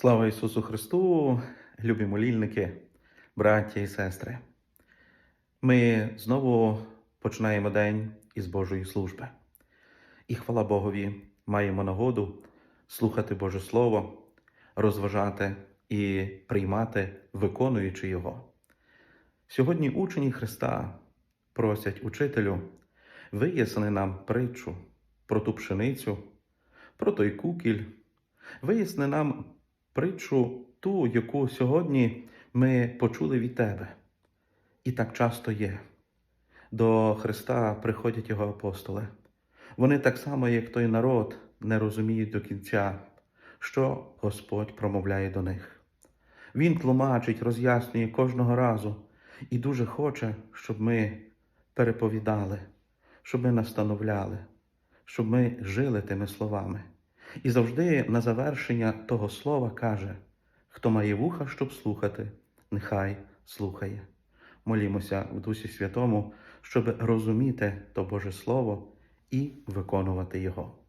Слава Ісусу Христу, любі молільники, браття і сестри. Ми знову починаємо день із Божої служби. І хвала Богові, маємо нагоду слухати Боже Слово, розважати і приймати, виконуючи Його. Сьогодні учені Христа просять учителю, виясни нам притчу про ту пшеницю, про той кукіль, виясни нам притчу ту, яку сьогодні ми почули від тебе. І так часто є. До Христа приходять його апостоли. Вони так само, як той народ, не розуміють до кінця, що Господь промовляє до них. Він тлумачить, роз'яснює кожного разу і дуже хоче, щоб ми переповідали, щоб ми настановляли, щоб ми жили тими словами. І завжди на завершення того слова каже: хто має вуха, щоб слухати, нехай слухає. Молімося в Дусі Святому, щоб розуміти то Боже Слово і виконувати його.